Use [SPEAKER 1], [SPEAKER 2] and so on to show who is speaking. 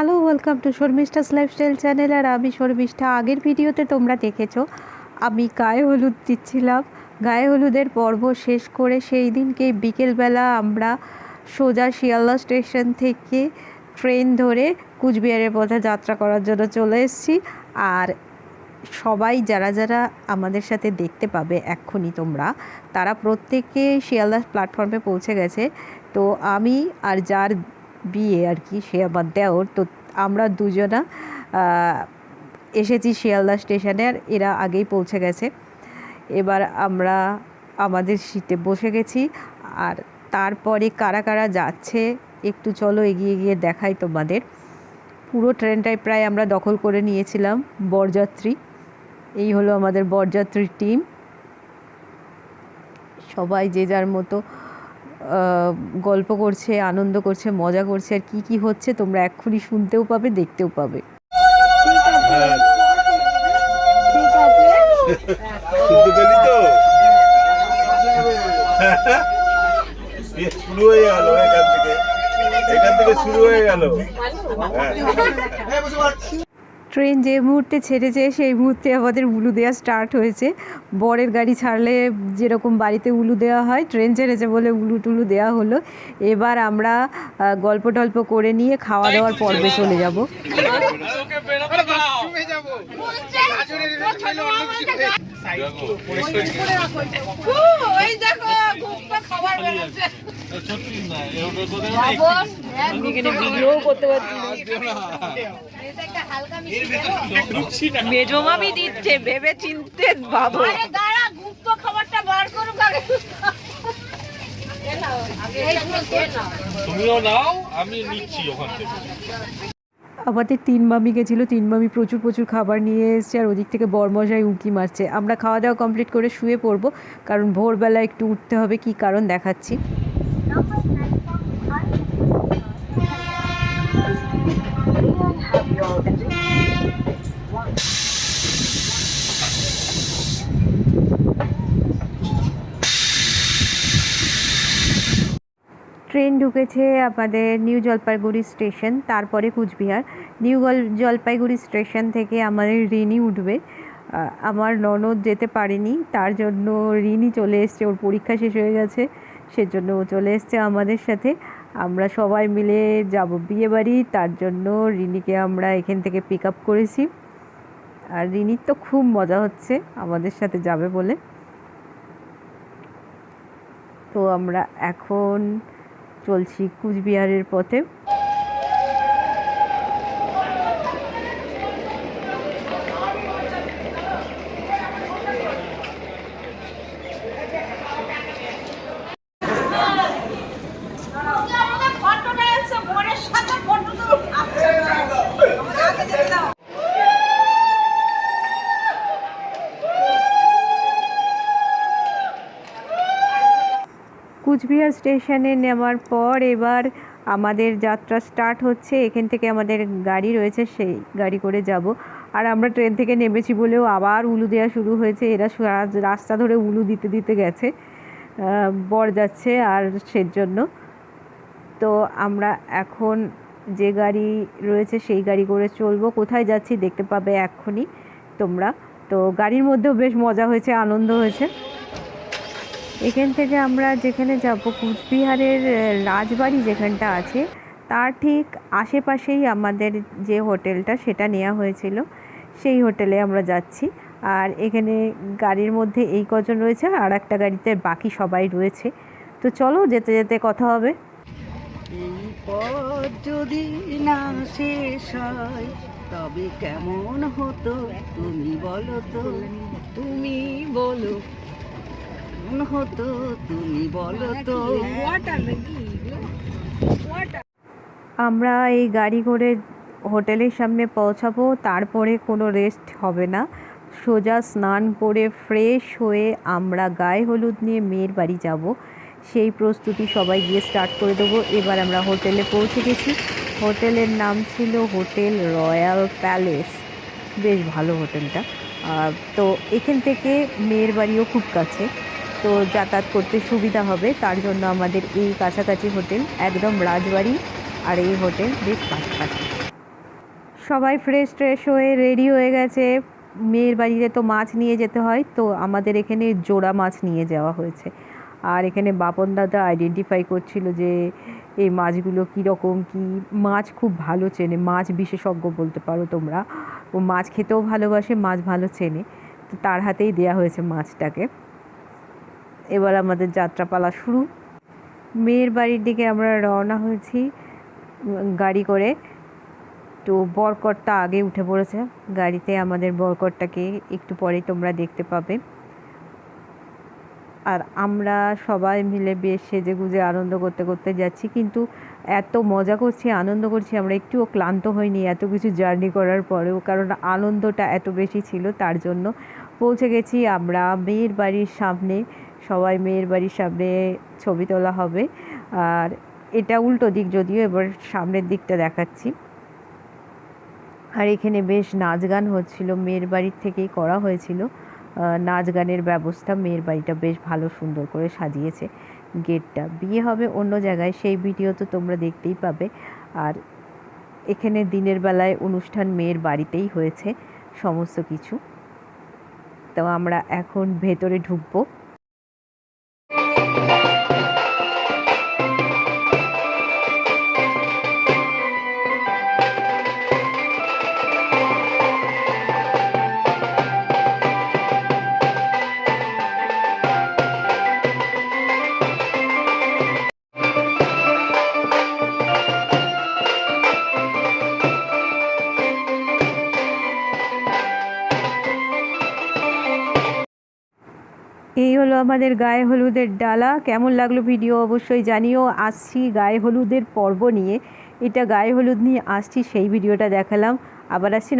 [SPEAKER 1] Hello welcome to Sharmistha's lifestyle channel আর আমি শর্মিষ্ঠা আগের ভিডিওতে তোমরা দেখেছ, আমি গায়ে হলুদ দিচ্ছিলাম। গায়ে হলুদের পর্ব শেষ করে সেই দিনকে বিকেলবেলা আমরা সোজা শিয়ালদা স্টেশন থেকে ট্রেন ধরে কুচবিহারের পথে যাত্রা করার জন্য চলে এসেছি। আর সবাই যারা যারা আমাদের সাথে দেখতে পাবে এক্ষুনি তোমরা, তারা প্রত্যেকে শিয়ালদা প্ল্যাটফর্মে পৌঁছে গেছে। তো আমি আর যার বিয়ে আর কি, সে আমার দেওর। তো আমরা দুজনা এসেছি শিয়ালদা স্টেশনে আর এরা আগেই পৌঁছে গেছে। এবার আমরা আমাদের সিটে বসে গেছি আর তারপরে কারা কারা যাচ্ছে একটু চলো এগিয়ে গিয়ে দেখাই তোমাদের। পুরো ট্রেনটাই প্রায় আমরা দখল করে নিয়েছিলাম, বরযাত্রী। এই হলো আমাদের বরযাত্রীর টিম। সবাই যে যার মতো গল্প করছে আনন্দ করছে মজা করছে আর কি কি হচ্ছে তোমরা এক্ষুনি শুনতেও পাবে দেখতেও পাবে।
[SPEAKER 2] হ্যাঁ। শুরু হয়ে গেল এখান থেকে। এখান থেকে শুরু হয়ে গেল। হ্যাঁ
[SPEAKER 1] ট্রেন যে মুহূর্তে ছেড়েছে সেই মুহূর্তে আমাদের উলু দেওয়া স্টার্ট হয়েছে। বরের গাড়ি ছাড়লে যেরকম বাড়িতে উলু দেওয়া হয়, ট্রেন ছেড়েছে বলে উলু টুলু দেওয়া হলো। এবার আমরা গল্প টল্প করে নিয়ে খাওয়া দাওয়ার পর্বে চলে যাব।
[SPEAKER 3] দেখো ভিডিও করতে পারছি
[SPEAKER 4] মেজমামি দিচ্ছে ভেবে চিনতে বাবু
[SPEAKER 3] গুপ্ত খাবারটা বার করুক।
[SPEAKER 5] তুমিও নাও আমি নিচ্ছি ওখান থেকে
[SPEAKER 1] আমাদের তিন মামি গেছিল, তিন মামি প্রচুর প্রচুর খাবার নিয়ে এসছে আর ওদিক থেকে বরমশাই উঁকি মারছে। আমরা খাওয়া দাওয়া কমপ্লিট করে শুয়ে পড়ব, কারণ ভোরবেলা একটু উঠতে হবে, কি কারণ দেখাচ্ছি। ট্রেন ঢুকেছে আমাদের নিউ জলপাইগুড়ি স্টেশন, তারপরে কুচবিহার। নিউ জলপাইগুড়ি স্টেশন থেকে আমাদের রিনি উঠবে। আমার ননদ যেতে পারেনি, তার জন্য রিনি চলে এসছে, ওর পরীক্ষা শেষ হয়ে গেছে, সেজন্য ও চলে এসছে আমাদের সাথে। আমরা সবাই মিলে যাব বিয়েবাড়ি, তার জন্য রিনিকে আমরা এখান থেকে পিক আপ করেছি। আর রিনির তো খুব মজা হচ্ছে, আমাদের সাথে যাবে বলে। তো আমরা এখন চলছি কুচবিহারের পথে
[SPEAKER 3] আমাদের ফটোটা এসে বোনের সাথে ফটো তো আগে যেতে দাও
[SPEAKER 1] কুচবিহার স্টেশনে নেওয়ার পর এবার আমাদের যাত্রা স্টার্ট হচ্ছে। এখান থেকে আমাদের গাড়ি রয়েছে, সেই গাড়ি করে যাব। আর আমরা ট্রেন থেকে নেমেছি বলেও আবার উলু দেওয়া শুরু হয়েছে। এরা রাস্তা ধরে উলু দিতে দিতে গেছে বর যাচ্ছে আর সেজন্য তো আমরা এখন যে গাড়ি রয়েছে সেই গাড়ি করে চলবো। কোথায় যাচ্ছি দেখতে পাবে এক্ষুনি তোমরা। তো গাড়ির মধ্যেও বেশ মজা হয়েছে, আনন্দ হয়েছে। এখান থেকে আমরা যেখানে যাব, কুচবিহারের রাজবাড়ি যেখানটা আছে, তার ঠিক আশেপাশেই আমাদের যে হোটেলটা সেটা নেওয়া হয়েছিল। সেই হোটেলে আমরা যাচ্ছি। আর এখানে গাড়ির মধ্যে এই কজন রয়েছে আর একটা গাড়িতে বাকি সবাই রয়েছে। তো চলো, যেতে যেতে কথা হবে।
[SPEAKER 4] যদি না শেষ হয়, তবে কেমন হতো, তুমি বলো তো। তুমি বলো। কেমন হতো তুমি বলো তো।
[SPEAKER 1] আমরা এই গাড়ি করে হোটেলের সামনে পৌঁছাবো তারপরে কোনো রেস্ট হবে না। সোজা স্নান করে ফ্রেশ হয়ে আমরা গায়ে হলুদ নিয়ে মেয়ের বাড়ি যাব। সেই প্রস্তুতি সবাই গিয়ে স্টার্ট করে দেবো। এবার আমরা হোটেলে পৌঁছে গেছি। হোটেলের নাম ছিল হোটেল রয়্যাল প্যালেস। বেশ ভালো হোটেলটা। তো এখান থেকে মেয়ের বাড়িও খুব কাছে। তো যাতায়াত করতে সুবিধা হবে, তার জন্য আমাদের এই কাছাকাছি হোটেল একদম রাজবাড়ি আর এই হোটেল বেশ কাছাকাছি। সবাই ফ্রেশ ট্রেশ হয়ে রেডি হয়ে গেছে। মেয়ের বাড়িতে তো মাছ নিয়ে যেতে হয়, তো আমাদের এখানে জোড়া মাছ নিয়ে যাওয়া হয়েছে। আর এখানে বাপন দাদা আইডেন্টিফাই করছিল যে এই মাছগুলো কীরকম কী মাছ খুব ভালো চেনে, মাছ বিশেষজ্ঞ বলতে পারো তোমরা। ও মাছ খেতেও ভালোবাসে, মাছ ভালো চেনে। তো তার হাতেই দেয়া হয়েছে মাছটাকে। এবার আমাদের যাত্রাপালা শুরু। মেয়ের বাড়ির দিকে আমরা রওনা হয়েছি গাড়ি করে। তো বরকটটা আগে উঠে পড়েছে। গাড়িতে আমাদের বরকটটাকে একটু পরে তোমরা দেখতে পাবে। আর আমরা সবাই মিলে বেশ সেজে গুজে আনন্দ করতে করতে যাচ্ছি। কিন্তু এত মজা করছি, আনন্দ করছি, আমরা একটুও ক্লান্ত হইনি, এত কিছু জার্নি করার পরেও। কারণ আনন্দটা এত বেশি ছিল, তার জন্য পৌঁছে গেছি আমরা মেয়ের বাড়ির সামনে। সবাই মেয়ের বাড়ির সামনে ছবি তোলা হবে। আর এটা উল্টো দিক যদিও এবার সামনের দিকটা দেখাচ্ছি। আর এখানে বেশ নাচ গান হচ্ছিল, মেয়ের বাড়ির থেকেই করা হয়েছিল। নাচ গানের ব্যবস্থা মেয়ের বাড়িটা বেশ ভালো সুন্দর করে সাজিয়েছে গেটটা। বিয়ে হবে অন্য জায়গায়, সেই ভিডিও তো তোমরা দেখতেই পাবে। আর এখানে দিনের বেলায় অনুষ্ঠান মেয়ের বাড়িতেই হয়েছে সমস্ত কিছু। তো আমরা এখন ভেতরে ঢুকবো। এই হলো আমাদের গায়ে হলুদের ডালা। কেমন লাগল ভিডিও অবশ্যই জানিও। আসছি গায়ে হলুদের পর্ব নিয়ে। এটা গায়ে হলুদ নিয়ে আসছি, সেই ভিডিওটা দেখালাম। আবার আসছি